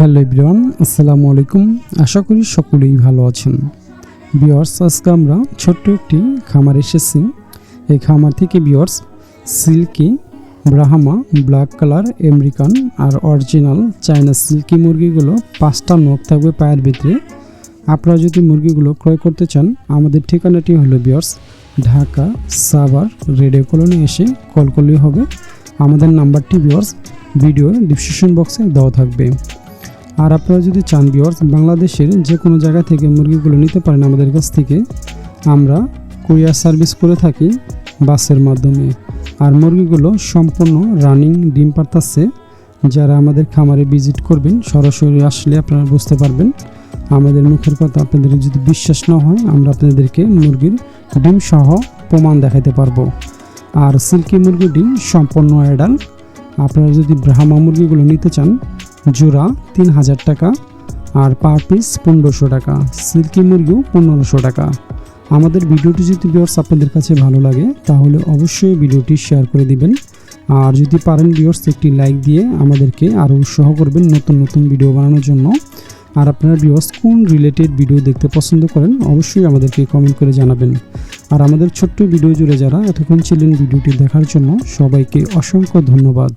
Hello everyone, আসসালামু আলাইকুম। আশা করি সকলেই ভালো আছেন। বিয়ার্স আজকে আমরা ছোট্ট একটি খামার এসেছি। এই খামার থেকে বিয়ার্স silkie, Brahma, black colour, American আর অরিজিনাল চায়না সিল্কি মুরগিগুলো পাঁচটা নখ থাকবে পায়ের ভিতরে। আপনারা যদি মুরগিগুলো ক্রয় করতে চান, আমাদের ঠিকানাটি হলো বিয়ার্স ঢাকা সাভার রেডিও কলোনি এসে কল করলেই হবে। আমাদের নাম্বারটি বিয়ার্স ভিডিওর ডিসক্রিপশন বক্সে দেওয়া থাকবে। আর আপনারা যদি চান বিয়ার্স বাংলাদেশের যে কোনো জায়গা থেকে মুরগিগুলো নিতে পারেন আমাদের কাছ থেকে, আমরা কুরিয়ার সার্ভিস করে থাকি বাসের মাধ্যমে। আর মুরগিগুলো সম্পূর্ণ রানিং ডিম পারতাছে। যারা আমাদের খামারে ভিজিট করবেন, সরাসরি আসলে আপনারা বুঝতে পারবেন। আমাদের মুখের কথা আপনাদের যদি বিশ্বাস না হয়, আমরা আপনাদেরকে মুরগির ডিম সহ প্রমাণ দেখাতে পারব। আর সিল্কি মুরগিটি সম্পূর্ণ অ্যাডাল আপনারা যদি ব্রাহ্মা মুরগিগুলো নিতে চান জোড়া তিন হাজার টাকা আর পার পিস পনেরোশো টাকা, সিল্কি মুরগিও পনেরোশো টাকা। আমাদের ভিডিওটি যদি ভিউয়ার্স আপনাদের কাছে ভালো লাগে, তাহলে অবশ্যই ভিডিওটি শেয়ার করে দিবেন। আর যদি পারেন ভিউয়ার্স একটি লাইক দিয়ে আমাদেরকে আরও উৎসাহ করবেন নতুন নতুন ভিডিও বানানোর জন্য। আর আপনারা ভিউয়ার্স কোন রিলেটেড ভিডিও দেখতে পছন্দ করেন, অবশ্যই আমাদেরকে কমেন্ট করে জানাবেন। আর আমাদের ছোট্ট ভিডিও জুড়ে যারা এতক্ষণ ছিলেন ভিডিওটি দেখার জন্য, সবাইকে অসংখ্য ধন্যবাদ।